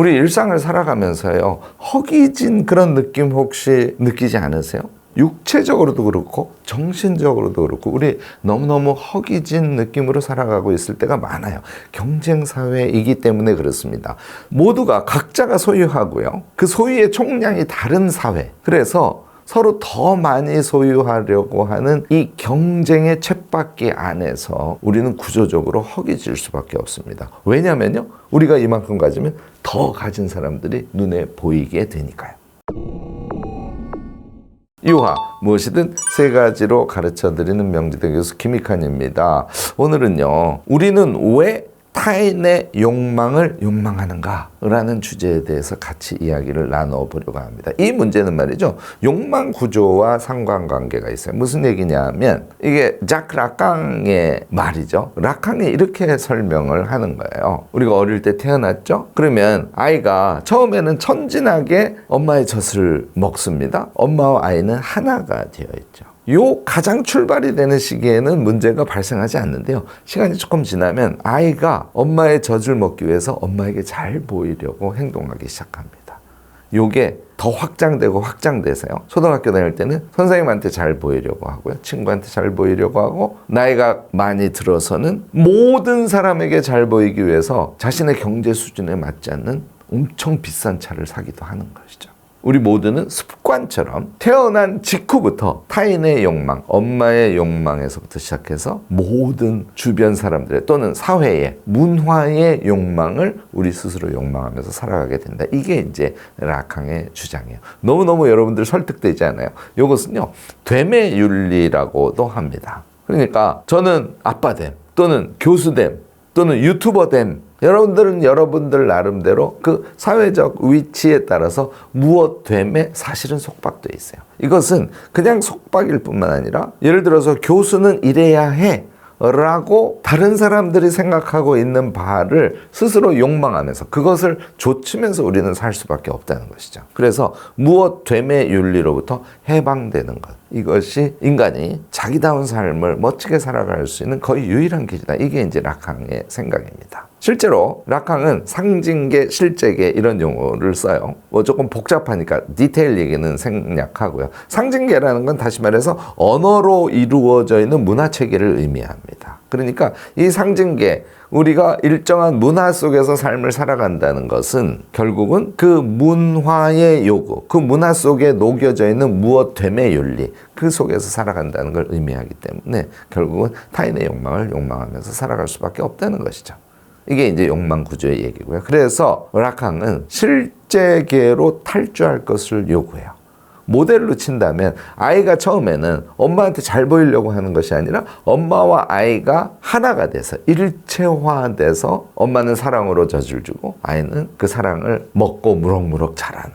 우리 일상을 살아가면서요, 허기진 그런 느낌 혹시 느끼지 않으세요? 육체적으로도 그렇고 정신적으로도 그렇고 우리 너무너무 허기진 느낌으로 살아가고 있을 때가 많아요. 경쟁 사회이기 때문에 그렇습니다. 모두가 각자가 소유하고요. 그 소유의 총량이 다른 사회. 그래서 서로 더 많이 소유하려고 하는 이 경쟁의 쳇바퀴 안에서 우리는 구조적으로 허기질 수밖에 없습니다. 왜냐면요. 우리가 이만큼 가지면 더 가진 사람들이 눈에 보이게 되니까요. 유화 무엇이든 세 가지로 가르쳐 드리는 명지대 교수 김익환입니다. 오늘은요. 우리는 왜 타인의 욕망을 욕망하는가라는 주제에 대해서 같이 이야기를 나눠 보려고 합니다. 이 문제는 말이죠. 욕망 구조와 상관관계가 있어요. 무슨 얘기냐면 이게 자크 라깡의 말이죠. 라깡이 이렇게 설명을 하는 거예요. 우리가 어릴 때 태어났죠. 그러면 아이가 처음에는 천진하게 엄마의 젖을 먹습니다. 엄마와 아이는 하나가 되어 있죠. 요 가장 출발이 되는 시기에는 문제가 발생하지 않는데요. 시간이 조금 지나면 아이가 엄마의 젖을 먹기 위해서 엄마에게 잘 보이려고 행동하기 시작합니다. 요게 더 확장되고 확장돼서요. 초등학교 다닐 때는 선생님한테 잘 보이려고 하고요. 친구한테 잘 보이려고 하고 나이가 많이 들어서는 모든 사람에게 잘 보이기 위해서 자신의 경제 수준에 맞지 않는 엄청 비싼 차를 사기도 하는 것이죠. 우리 모두는 습관처럼 태어난 직후부터 타인의 욕망, 엄마의 욕망에서부터 시작해서 모든 주변 사람들의 또는 사회의 문화의 욕망을 우리 스스로 욕망하면서 살아가게 된다. 이게 이제 라캉의 주장이에요. 너무너무 여러분들 설득되지 않아요? 이것은요, 되매 윤리라고도 합니다. 그러니까 저는 아빠됨 또는 교수됨 또는 유튜버됨 여러분들은 여러분들 나름대로 그 사회적 위치에 따라서 무엇 됨에 사실은 속박돼 있어요. 이것은 그냥 속박일 뿐만 아니라 예를 들어서 교수는 이래야 해. 라고 다른 사람들이 생각하고 있는 바를 스스로 욕망하면서 그것을 좇으면서 우리는 살 수밖에 없다는 것이죠. 그래서 무엇 됨의 윤리로부터 해방되는 것. 이것이 인간이 자기다운 삶을 멋지게 살아갈 수 있는 거의 유일한 길이다. 이게 이제 라캉의 생각입니다. 실제로 라캉은 상징계, 실제계 이런 용어를 써요. 뭐 조금 복잡하니까 디테일 얘기는 생략하고요. 상징계라는 건 다시 말해서 언어로 이루어져 있는 문화 체계를 의미합니다. 그러니까 이 상징계 우리가 일정한 문화 속에서 삶을 살아간다는 것은 결국은 그 문화의 요구, 그 문화 속에 녹여져 있는 무엇 됨의 윤리, 그 속에서 살아간다는 걸 의미하기 때문에 결국은 타인의 욕망을 욕망하면서 살아갈 수밖에 없다는 것이죠. 이게 이제 욕망 구조의 얘기고요. 그래서 라캉은 실제계로 탈주할 것을 요구해요. 모델로 친다면 아이가 처음에는 엄마한테 잘 보이려고 하는 것이 아니라 엄마와 아이가 하나가 돼서 일체화돼서 엄마는 사랑으로 젖을 주고 아이는 그 사랑을 먹고 무럭무럭 자라는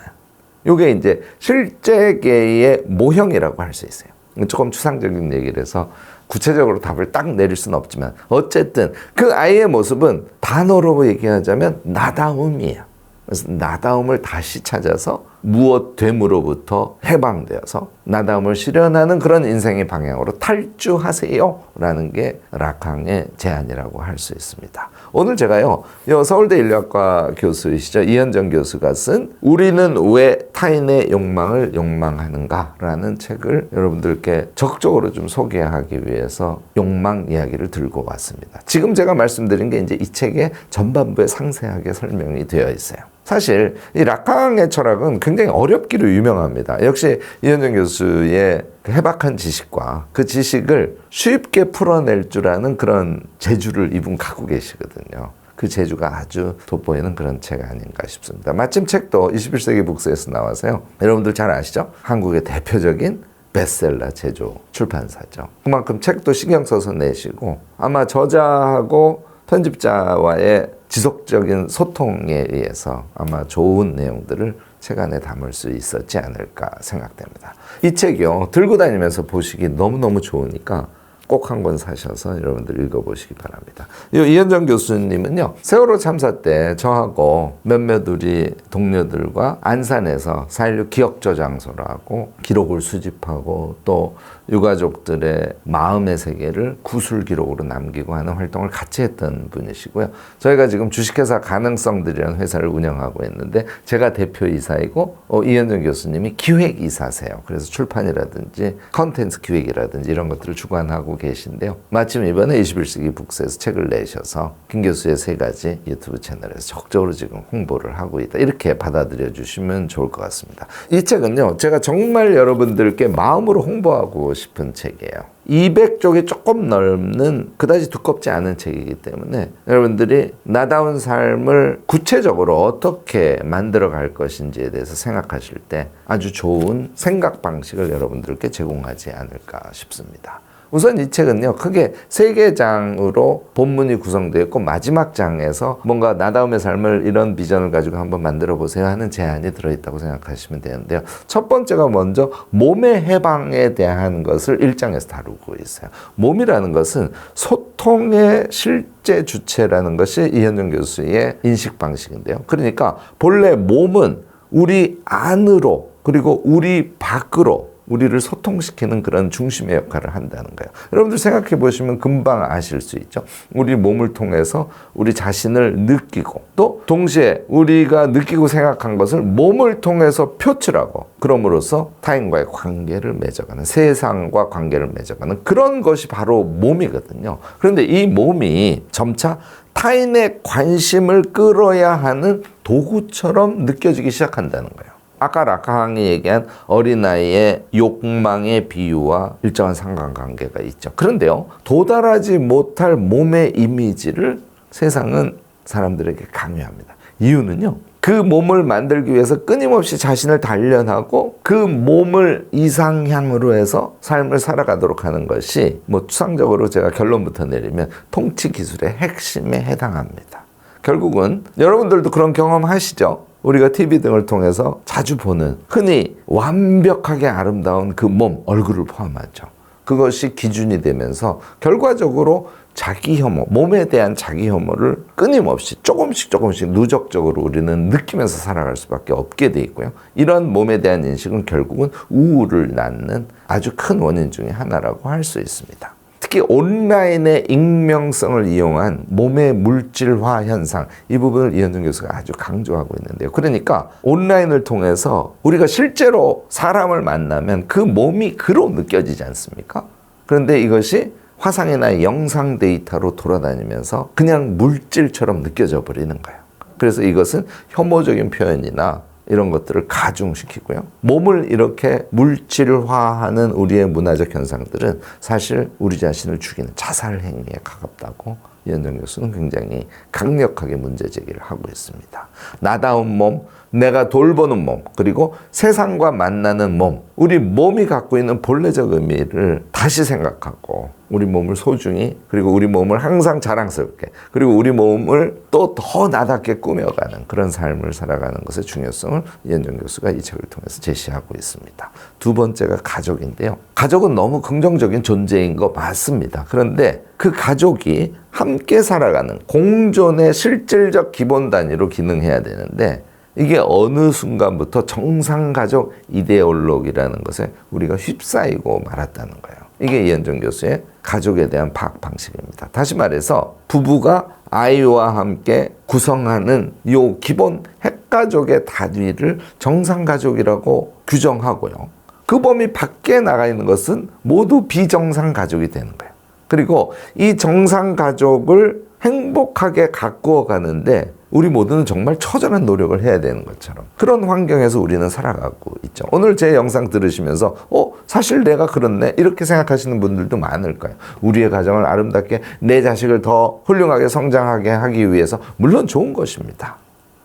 이게 이제 실제계의 모형이라고 할 수 있어요. 조금 추상적인 얘기를 해서 구체적으로 답을 딱 내릴 수는 없지만 어쨌든 그 아이의 모습은 단어로 얘기하자면 나다움이에요. 그래서 나다움을 다시 찾아서 무엇 됨으로부터 해방되어서 나다움을 실현하는 그런 인생의 방향으로 탈주하세요. 라는 게 라캉의 제안이라고 할 수 있습니다. 오늘 제가요, 요 서울대 인류학과 교수이시죠. 이현정 교수가 쓴 우리는 왜 타인의 욕망을 욕망하는가? 라는 책을 여러분들께 적극적으로 좀 소개하기 위해서 욕망 이야기를 들고 왔습니다. 지금 제가 말씀드린 게 이제 이 책의 전반부에 상세하게 설명이 되어 있어요. 사실 이 라캉의 철학은 굉장히 어렵기로 유명합니다. 역시 이현정 교수의 그 해박한 지식과 그 지식을 쉽게 풀어낼 줄 아는 그런 재주를 이분 갖고 계시거든요. 그 재주가 아주 돋보이는 그런 책 아닌가 싶습니다. 마침 책도 21세기 북스에서 나와서요. 여러분들 잘 아시죠? 한국의 대표적인 베스트셀러 제조 출판사죠. 그만큼 책도 신경 써서 내시고 아마 저자하고 편집자와의 지속적인 소통에 의해서 아마 좋은 내용들을 책 안에 담을 수 있었지 않을까 생각됩니다. 이 책이요. 들고 다니면서 보시기 너무너무 좋으니까 꼭 한 권 사셔서 여러분들 읽어보시기 바랍니다. 이 이현정 교수님은요 세월호 참사 때 저하고 몇몇 우리 동료들과 안산에서 4.16 기억저장소라고 기록을 수집하고 또 유가족들의 마음의 세계를 구술 기록으로 남기고 하는 활동을 같이 했던 분이시고요. 저희가 지금 주식회사 가능성들이라는 회사를 운영하고 있는데 제가 대표이사이고 어, 이현정 교수님이 기획이사세요. 그래서 출판이라든지 컨텐츠 기획이라든지 이런 것들을 주관하고 계신데요. 마침 이번에 21세기 북스에서 책을 내셔서 김 교수의 세 가지 유튜브 채널에서 적극적으로 지금 홍보를 하고 있다. 이렇게 받아들여 주시면 좋을 것 같습니다. 이 책은요. 제가 정말 여러분들께 마음으로 홍보하고 싶은 책이에요. 200쪽이 조금 넓는 그다지 두껍지 않은 책이기 때문에 여러분들이 나다운 삶을 구체적으로 어떻게 만들어 갈 것인지에 대해서 생각하실 때 아주 좋은 생각 방식을 여러분들께 제공하지 않을까 싶습니다. 우선 이 책은요 크게 세 개 장으로 본문이 구성되어 있고 마지막 장에서 뭔가 나다움의 삶을 이런 비전을 가지고 한번 만들어 보세요 하는 제안이 들어있다고 생각하시면 되는데요. 첫 번째가 먼저 몸의 해방에 대한 것을 1장에서 다루고 있어요. 몸이라는 것은 소통의 실제 주체라는 것이 이현정 교수의 인식 방식인데요. 그러니까 본래 몸은 우리 안으로 그리고 우리 밖으로 우리를 소통시키는 그런 중심의 역할을 한다는 거예요. 여러분들 생각해 보시면 금방 아실 수 있죠. 우리 몸을 통해서 우리 자신을 느끼고 또 동시에 우리가 느끼고 생각한 것을 몸을 통해서 표출하고 그럼으로써 타인과의 관계를 맺어가는 세상과 관계를 맺어가는 그런 것이 바로 몸이거든요. 그런데 이 몸이 점차 타인의 관심을 끌어야 하는 도구처럼 느껴지기 시작한다는 거예요. 아까 라카항이 얘기한 어린아이의 욕망의 비유와 일정한 상관관계가 있죠. 그런데요, 도달하지 못할 몸의 이미지를 세상은 사람들에게 강요합니다. 이유는요, 그 몸을 만들기 위해서 끊임없이 자신을 단련하고 그 몸을 이상향으로 해서 삶을 살아가도록 하는 것이 뭐 추상적으로 제가 결론부터 내리면 통치 기술의 핵심에 해당합니다. 결국은 여러분들도 그런 경험 하시죠? 우리가 TV 등을 통해서 자주 보는 흔히 완벽하게 아름다운 그 몸, 얼굴을 포함하죠. 그것이 기준이 되면서 결과적으로 자기 혐오, 몸에 대한 자기 혐오를 끊임없이 조금씩 조금씩 누적적으로 우리는 느끼면서 살아갈 수밖에 없게 돼 있고요. 이런 몸에 대한 인식은 결국은 우울을 낳는 아주 큰 원인 중에 하나라고 할 수 있습니다. 특히 온라인의 익명성을 이용한 몸의 물질화 현상 이 부분을 이현준 교수가 아주 강조하고 있는데요. 그러니까 온라인을 통해서 우리가 실제로 사람을 만나면 그 몸이 그로 느껴지지 않습니까? 그런데 이것이 화상이나 영상 데이터로 돌아다니면서 그냥 물질처럼 느껴져 버리는 거예요. 그래서 이것은 혐오적인 표현이나 이런 것들을 가중시키고요. 몸을 이렇게 물질화하는 우리의 문화적 현상들은 사실 우리 자신을 죽이는 자살 행위에 가깝다고 이현정 교수는 굉장히 강력하게 문제 제기를 하고 있습니다. 나다운 몸, 내가 돌보는 몸, 그리고 세상과 만나는 몸, 우리 몸이 갖고 있는 본래적 의미를 다시 생각하고 우리 몸을 소중히 그리고 우리 몸을 항상 자랑스럽게 그리고 우리 몸을 또 더 나답게 꾸며가는 그런 삶을 살아가는 것의 중요성을 이현정 교수가 이 책을 통해서 제시하고 있습니다. 두 번째가 가족인데요. 가족은 너무 긍정적인 존재인 거 맞습니다. 그런데 그 가족이 함께 살아가는 공존의 실질적 기본 단위로 기능해야 되는데 이게 어느 순간부터 정상 가족 이데올로기라는 것에 우리가 휩싸이고 말았다는 거예요. 이게 이현정 교수의 가족에 대한 파악 방식입니다. 다시 말해서 부부가 아이와 함께 구성하는 요 기본 핵가족의 단위를 정상가족이라고 규정하고요. 그 범위 밖에 나가 있는 것은 모두 비정상가족이 되는 거예요. 그리고 이 정상가족을 행복하게 가꾸어 가는데 우리 모두는 정말 처절한 노력을 해야 되는 것처럼 그런 환경에서 우리는 살아가고 있죠. 오늘 제 영상 들으시면서 어 사실 내가 그렇네 이렇게 생각하시는 분들도 많을 거예요. 우리의 가정을 아름답게 내 자식을 더 훌륭하게 성장하게 하기 위해서 물론 좋은 것입니다.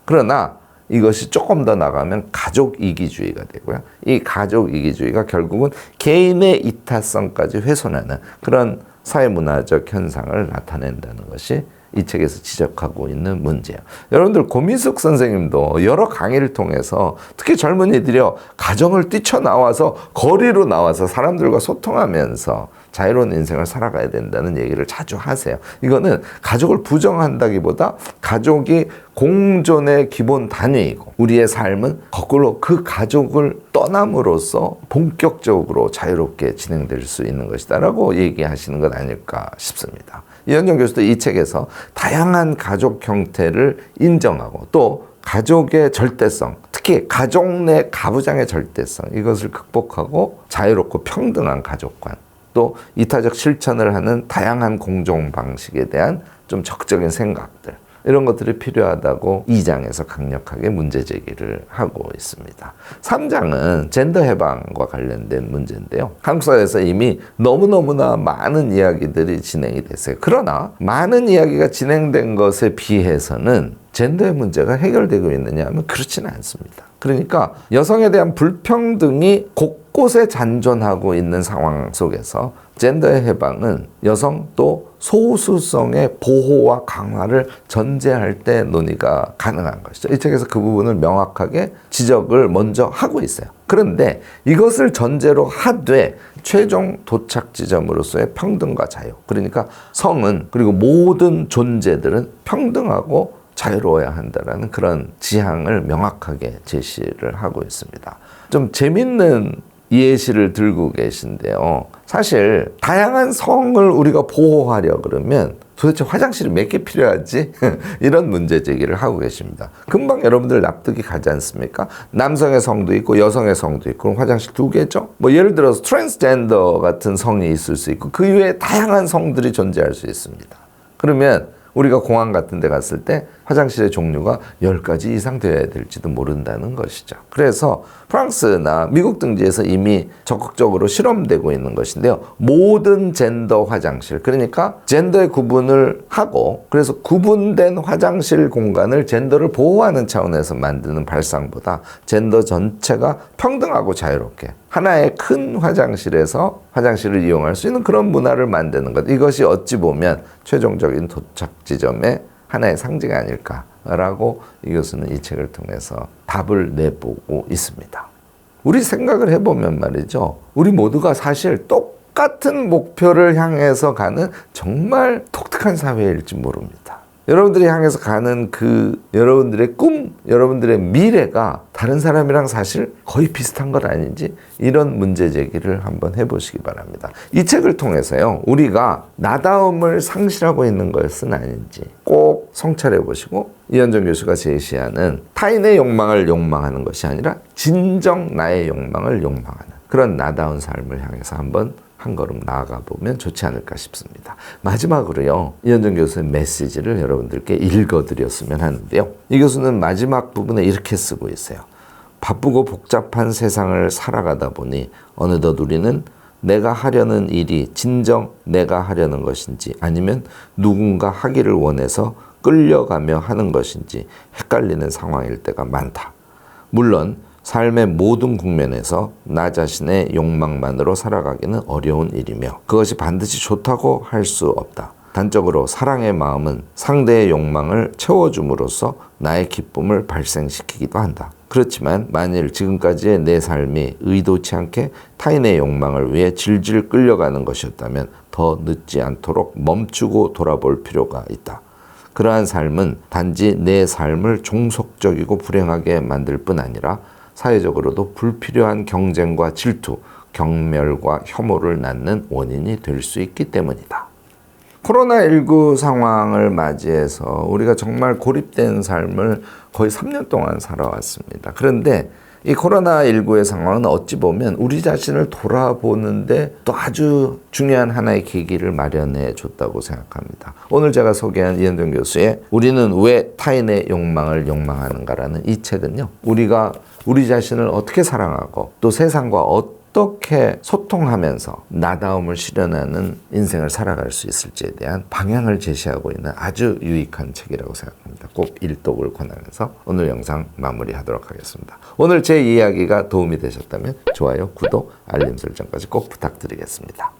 그러나 이것이 조금 더 나가면 가족 이기주의가 되고요. 이 가족 이기주의가 결국은 개인의 이타성까지 훼손하는 그런 사회문화적 현상을 나타낸다는 것이 이 책에서 지적하고 있는 문제예요. 여러분들 고민숙 선생님도 여러 강의를 통해서 특히 젊은이들이요 가정을 뛰쳐나와서 거리로 나와서 사람들과 소통하면서 자유로운 인생을 살아가야 된다는 얘기를 자주 하세요. 이거는 가족을 부정한다기보다 가족이 공존의 기본 단위이고 우리의 삶은 거꾸로 그 가족을 떠남으로써 본격적으로 자유롭게 진행될 수 있는 것이다라고 얘기하시는 것 아닐까 싶습니다. 이현정 교수도 이 책에서 다양한 가족 형태를 인정하고 또 가족의 절대성, 특히 가족 내 가부장의 절대성 이것을 극복하고 자유롭고 평등한 가족관 또 이타적 실천을 하는 다양한 공종 방식에 대한 좀 적극적인 생각들 이런 것들이 필요하다고 2장에서 강력하게 문제 제기를 하고 있습니다. 3장은 젠더 해방과 관련된 문제인데요. 한국 사회에서 이미 너무너무나 많은 이야기들이 진행이 됐어요. 그러나 많은 이야기가 진행된 것에 비해서는 젠더의 문제가 해결되고 있느냐 하면 그렇지는 않습니다. 그러니까 여성에 대한 불평등이 곳곳에 잔존하고 있는 상황 속에서 젠더의 해방은 여성 또 소수성의 보호와 강화를 전제할 때 논의가 가능한 것이죠. 이 책에서 그 부분을 명확하게 지적을 먼저 하고 있어요. 그런데 이것을 전제로 하되 최종 도착 지점으로서의 평등과 자유. 그러니까 성은 그리고 모든 존재들은 평등하고 자유로워야 한다라는 그런 지향을 명확하게 제시를 하고 있습니다. 좀 재밌는 예시를 들고 계신데요. 사실 다양한 성을 우리가 보호하려 그러면 도대체 화장실이 몇 개 필요하지? 이런 문제 제기를 하고 계십니다. 금방 여러분들 납득이 가지 않습니까? 남성의 성도 있고 여성의 성도 있고 그럼 화장실 두 개죠? 뭐 예를 들어서 트랜스젠더 같은 성이 있을 수 있고 그 이외에 다양한 성들이 존재할 수 있습니다. 그러면 우리가 공항 같은 데 갔을 때 화장실의 종류가 10가지 이상 되어야 될지도 모른다는 것이죠. 그래서 프랑스나 미국 등지에서 이미 적극적으로 실험되고 있는 것인데요. 모든 젠더 화장실, 그러니까 젠더의 구분을 하고 그래서 구분된 화장실 공간을 젠더를 보호하는 차원에서 만드는 발상보다 젠더 전체가 평등하고 자유롭게 하나의 큰 화장실에서 화장실을 이용할 수 있는 그런 문화를 만드는 것. 이것이 어찌 보면 최종적인 도착 지점의 하나의 상징이 아닐까라고 이 교수는 이 책을 통해서 답을 내보고 있습니다. 우리 생각을 해보면 말이죠. 우리 모두가 사실 똑같은 목표를 향해서 가는 정말 독특한 사회일지 모릅니다. 여러분들이 향해서 가는 그 여러분들의 꿈, 여러분들의 미래가 다른 사람이랑 사실 거의 비슷한 것 아닌지 이런 문제 제기를 한번 해보시기 바랍니다. 이 책을 통해서요, 우리가 나다움을 상실하고 있는 것은 아닌지 꼭 성찰해 보시고 이현정 교수가 제시하는 타인의 욕망을 욕망하는 것이 아니라 진정 나의 욕망을 욕망하는 그런 나다운 삶을 향해서 한번 한 걸음 나아가 보면 좋지 않을까 싶습니다. 마지막으로요, 이현정 교수의 메시지를 여러분들께 읽어드렸으면 하는데요. 이 교수는 마지막 부분에 이렇게 쓰고 있어요. 바쁘고 복잡한 세상을 살아가다 보니 어느덧 우리는 내가 하려는 일이 진정 내가 하려는 것인지 아니면 누군가 하기를 원해서 끌려가며 하는 것인지 헷갈리는 상황일 때가 많다. 물론 삶의 모든 국면에서 나 자신의 욕망만으로 살아가기는 어려운 일이며 그것이 반드시 좋다고 할 수 없다. 단적으로 사랑의 마음은 상대의 욕망을 채워줌으로써 나의 기쁨을 발생시키기도 한다. 그렇지만 만일 지금까지의 내 삶이 의도치 않게 타인의 욕망을 위해 질질 끌려가는 것이었다면 더 늦지 않도록 멈추고 돌아볼 필요가 있다. 그러한 삶은 단지 내 삶을 종속적이고 불행하게 만들 뿐 아니라 사회적으로도 불필요한 경쟁과 질투, 경멸과 혐오를 낳는 원인이 될 수 있기 때문이다. 코로나19 상황을 맞이해서 우리가 정말 고립된 삶을 거의 3년 동안 살아왔습니다. 그런데 이 코로나19의 상황은 어찌 보면 우리 자신을 돌아보는데 또 아주 중요한 하나의 계기를 마련해 줬다고 생각합니다. 오늘 제가 소개한 이현동 교수의 우리는 왜 타인의 욕망을 욕망하는가라는 이 책은요. 우리가 우리 자신을 어떻게 사랑하고 또 세상과 어떻게 소통하면서 나다움을 실현하는 인생을 살아갈 수 있을지에 대한 방향을 제시하고 있는 아주 유익한 책이라고 생각합니다. 꼭 일독을 권하면서 오늘 영상 마무리하도록 하겠습니다. 오늘 제 이야기가 도움이 되셨다면 좋아요, 구독, 알림 설정까지 꼭 부탁드리겠습니다.